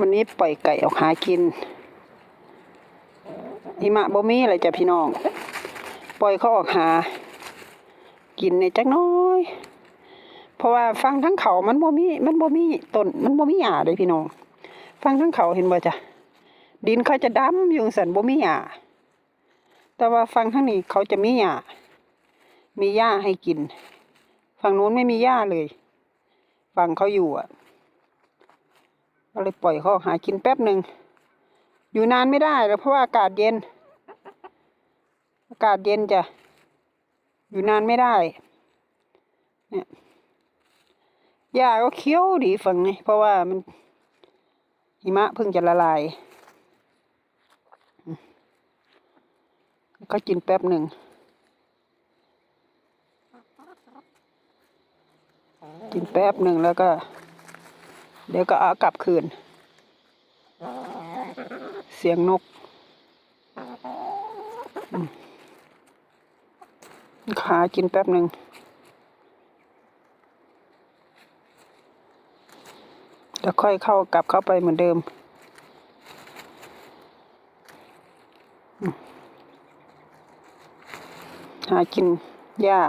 วันนี้ปล่อยไก่ออกหากินหิมะบ่มีอะไรจ้ะพี่น้อง ปล่อยเขาออกหา กินในจักน้อย เพราะว่าฟังทั้งเขามันบ่มี มันบ่มีต้นมันบ่มีหญ้าเลยพี่น้อง ฟังทั้งเขาเห็นบ่จ้ะดินเขาจะดำยู่สันบ่มีหญ้าแต่ว่าฟังทั้งนี้เขาจะมีหญ้ามีหญ้าให้กิน ฝั่งนู้นไม่มีหญ้าเลย ฝั่งเขาอยู่อะ ก็เลยปล่อยเขาหากินแป๊บหนึ่ง อยู่นานไม่ได้แล้วเพราะว่าอากาศเย็น อากาศเย็นจ้ะ อยู่นานไม่ได้ เนี่ยหญ้าก็เคี้ยวดีฝั่งนี้เพราะว่ามันหิมะเพิ่งจะละลาย ก็กินแป๊บหนึ่ง กินแป๊บหนึ่งแล้วก็ เดี๋ยวก็เอากลับคืน เสียงนกขากินแป๊บหนึ่งแล้วค่อยเข้ากลับเข้าไปเหมือนเดิมอืมหากินหญ้า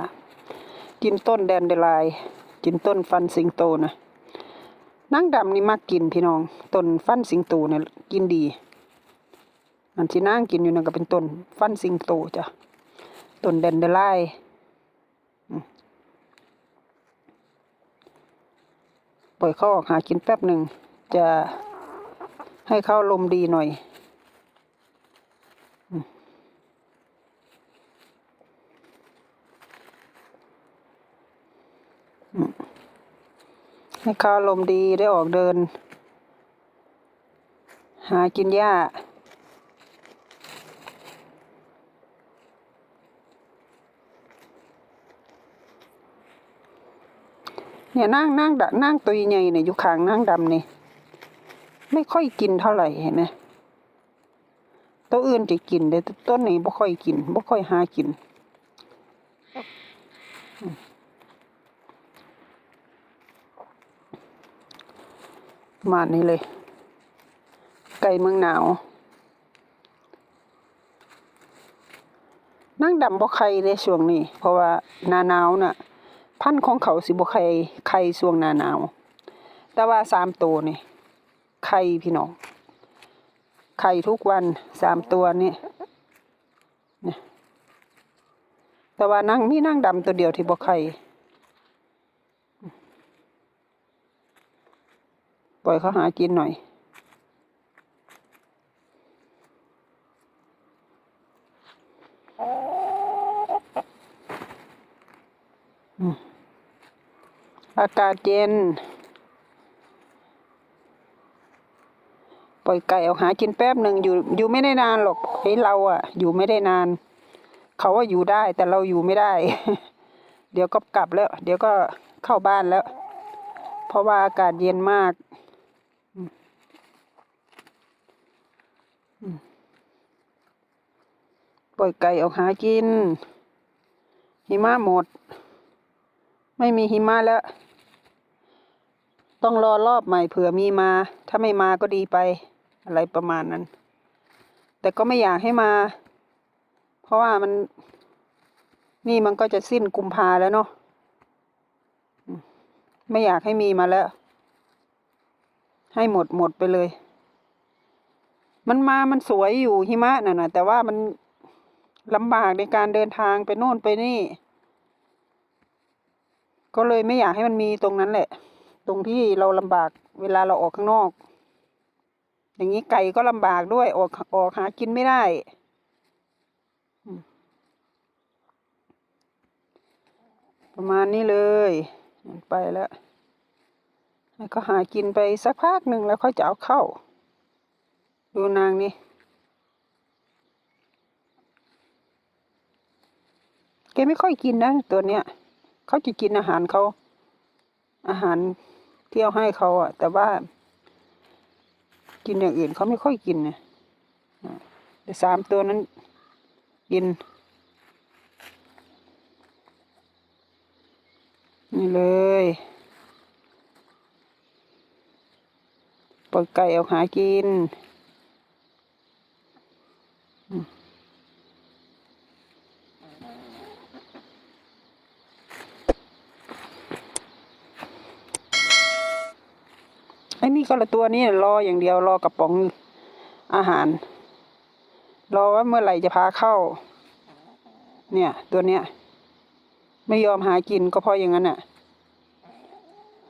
กินต้นแดนเดลาย กินต้นฟันสิงโตนะ นางดำนี่มักกินพี่น้องต้นฟันสิงโตเนี่ยกินดีอันที่นางกินอยู่นั่นก็เป็นต้นฟันสิงโตจ้ะต้นเดนเดลายปล่อยเขาออกหากินแป๊บหนึ่งจะให้เข้าลมดีหน่อย ให้เขาลมดีได้ออกเดิน หากินหญ้า เนี่ยนั่งนั่งดนั่งตัวใหญ่เนี่ยอยู่ข้างนั่งดำนี่ไม่ค่อยกินเท่าไหร่เห็นไหมตัวอื่นจะกินแต่ต้นนี้บ่ค่อยกินบ่ค่อยหากิน ประมาณนี้เลย ไก่เมืองหนาว นั่งดำบ่ไข่เลยช่วงนี้ เพราะว่าหนาหนาวน่ะ พันธุ์ของเขาสิบ่ไข่ไข่ช่วงหนาหนาว แต่ว่าสามตัวนี่ไข่พี่น้อง ไข่ทุกวันสามตัวนี่แต่ว่านั่งมีนั่งดำตัวเดียวที่บ่ไข่ ล่อยเขาหากินหน่อย อากาศเย็น ปล่อยไก่ออกหากินแป๊บหนึ่งอยู่อยู่ไม่ได้นานหรอกไอ้เราอะอยู่ไม่ได้นาน เขาว่าอยู่ได้แต่เราอยู่ไม่ได้ เดี๋ยวก็กลับแล้ว เดี๋ยวก็เข้าบ้านแล้ว เพราะว่าอากาศเย็นมาก ปล่อยไก่ออกหากิน หิมะหมด ไม่มีหิมะแล้ว ต้องรอรอบใหม่เผื่อมีมา ถ้าไม่มาก็ดีไป อะไรประมาณนั้น แต่ก็ไม่อยากให้มา เพราะว่ามัน นี่มันก็จะสิ้นกุมภาแล้วเนาะไม่อยากให้มีมาแล้ว ให้หมดหมดไปเลย มันมามันสวยอยู่หิมะน่ะนะแต่ว่ามันลำบากในการเดินทางไปโน่นไปนี่ ก็เลยไม่อยากให้มันมีตรงนั้นแหละ ตรงที่เราลำบากเวลาเราออกข้างนอก อย่างนี้ไก่ก็ลำบากด้วยออกออกหากินไม่ได้ประมาณนี้เลยไปแล้วให้เขาหากินไปสักพักหนึ่งแล้วค่อยจะเอาเข้า ดูนางนี่แกไม่ค่อยกินนะตัวเนี้ยเขาจะกินอาหารเขาอาหารที่เอาให้เขาอะแต่ว่า กินอย่างอื่นเขาไม่ค่อยกินนะแต่สามตัวนั้น กิน นี่เลยปล่อยไก่ออกหากิน ไอ้นี่ก็ละตัวนี้รออย่างเดียวรอกระป๋องอาหาร รอว่าเมื่อไหร่จะพาเข้า เนี่ย ตัวเนี้ย ไม่ยอมหากินก็เพราะอย่างนั้นน่ะ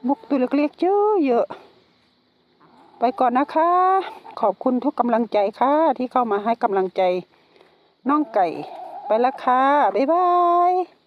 มุกตัวเล็กๆเยอะเยอะไปก่อนนะคะ ขอบคุณทุกกำลังใจค่ะ ที่เข้ามาให้กำลังใจน้องไก่ ไปละค่ะ บ๊ายบาย